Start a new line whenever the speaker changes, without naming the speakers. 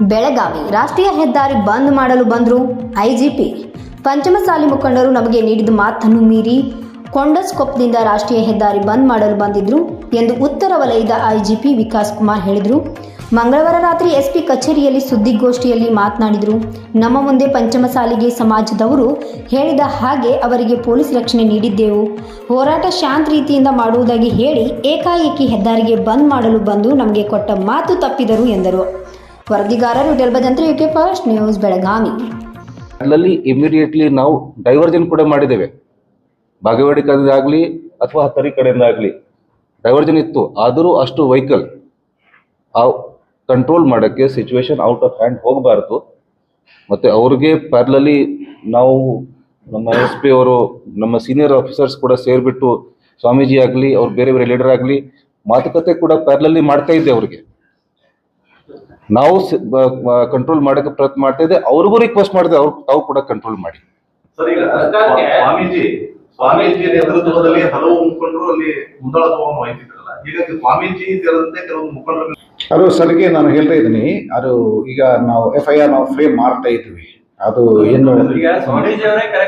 ಬೆಳಗಾವಿ ರಾಷ್ಟ್ರೀಯ ಹೆದ್ದಾರಿ ಬಂದ್ ಮಾಡಲು ಬಂದರು ಐಜಿಪಿ. ಪಂಚಮಸಾಲಿ ಮುಖಂಡರು ನಮಗೆ ನೀಡಿದ ಮಾತನ್ನು ಮೀರಿ ಕೊಂಡಸ್ಕೊಪ್ಪದಿಂದ ರಾಷ್ಟ್ರೀಯ ಹೆದ್ದಾರಿ ಬಂದ್ ಮಾಡಲು ಬಂದಿದ್ರು ಎಂದು ಉತ್ತರ ವಲಯದ ಐಜಿಪಿ ವಿಕಾಸ್ ಕುಮಾರ್ ಹೇಳಿದರು. ಮಂಗಳವಾರ ರಾತ್ರಿ ಎಸ್ಪಿ ಕಚೇರಿಯಲ್ಲಿ ಸುದ್ದಿಗೋಷ್ಠಿಯಲ್ಲಿ ಮಾತನಾಡಿದರು. ನಮ್ಮ ಮುಂದೆ ಪಂಚಮಸಾಲಿಗೆ ಸಮಾಜದವರು ಹೇಳಿದ ಹಾಗೆ ಅವರಿಗೆ ಪೊಲೀಸ್ ರಕ್ಷಣೆ ನೀಡಿದ್ದೆವು. ಹೋರಾಟ ಶಾಂತ ರೀತಿಯಿಂದ ಮಾಡುವುದಾಗಿ ಹೇಳಿ ಏಕಾಏಕಿ ಹೆದ್ದಾರಿಗೆ ಬಂದ್ ಮಾಡಲು ಬಂದು ನಮಗೆ ಕೊಟ್ಟ ಮಾತು ತಪ್ಪಿದರು ಎಂದರು. ವರದಿಗಾರರು ಯುಕೆ ಫಸ್ಟ್ ನ್ಯೂಸ್ ಬೆಳಗಾವಿ.
ಅಲ್ಲಲ್ಲಿ ಇಮಿಡಿಯೇಟ್ಲಿ ನಾವು ಡೈವರ್ಜನ್ ಕೂಡ ಮಾಡಿದ್ದೇವೆ. ಬಾಗೇವಾಡಿ ಕಡೆಯಿಂದ ಆಗಲಿ ಅಥವಾ ಹತ್ತರಿ ಕಡೆಯಿಂದ ಆಗಲಿ ಡೈವರ್ಜನ್ ಇತ್ತು. ಆದರೂ ಅಷ್ಟು ವೆಹಿಕಲ್ ಆ ಕಂಟ್ರೋಲ್ ಮಾಡೋಕ್ಕೆ ಸಿಚುವೇಶನ್ ಔಟ್ ಆಫ್ ಹ್ಯಾಂಡ್ ಹೋಗಬಾರ್ದು. ಮತ್ತು ಅವ್ರಿಗೆ ಪ್ಯಾರ್ಲಲಿ ನಾವು ನಮ್ಮ ಎಸ್ ಪಿ ಅವರು, ನಮ್ಮ ಸೀನಿಯರ್ ಆಫೀಸರ್ಸ್ ಕೂಡ ಸೇರಿಬಿಟ್ಟು ಸ್ವಾಮೀಜಿ ಆಗಲಿ, ಅವ್ರು ಬೇರೆ ಬೇರೆ ಲೀಡರ್ ಆಗಲಿ ಮಾತುಕತೆ ಕೂಡ ಪ್ಯಾರ್ಲಲ್ಲಿ ಮಾಡ್ತಾ ಇದ್ದೆ ಅವ್ರಿಗೆ. ನಾವು ಕಂಟ್ರೋಲ್ ಮಾಡಕ್ಕೆ ಪ್ರಯತ್ನ ಮಾಡ್ತಾ ಇದ್ದೆ ಅವ್ರಿಗೂ ರಿಕ್ವೆಸ್ಟ್ ಮಾಡಿದೆ ಅವ್ರು ತಾವು ಕೂಡ ಕಂಟ್ರೋಲ್ ಮಾಡಿ.
ಸರ್ ಈಗ ಸ್ವಾ- ಸ್ವಾಮೀಜಿ ಸ್ವಾಮೀಜಿ ನೇತೃತ್ವದಲ್ಲಿ ಹಲವು ಮುಖಂಡರು ಅಲ್ಲಿ ಮುಂದಾಳತ್ವವನ್ನು ವಹಿಸಿದ್ರಲ್ಲ. ಹೀಗಾಗಿ ಸ್ವಾಮೀಜಿ ಸೇರಿದಂತೆ ಕೆಲವೊಂದು ಮುಖಂಡರು
ಅದು ಸರ್ಗೆ ನಾನು ಹೇಳ್ತಾ ಇದ್ದೀನಿ. ಅದು ಈಗ ನಾವು ಎಫ್ ಐ ಆರ್ ನಾವು ಫ್ರೇಮ್ ಮಾಡ್ತಾ ಇದ್ವಿ ಅದು ಏನು
ಈಗ ಸ್ವಾಮೀಜಿ ಅವರೇ ಕರೆ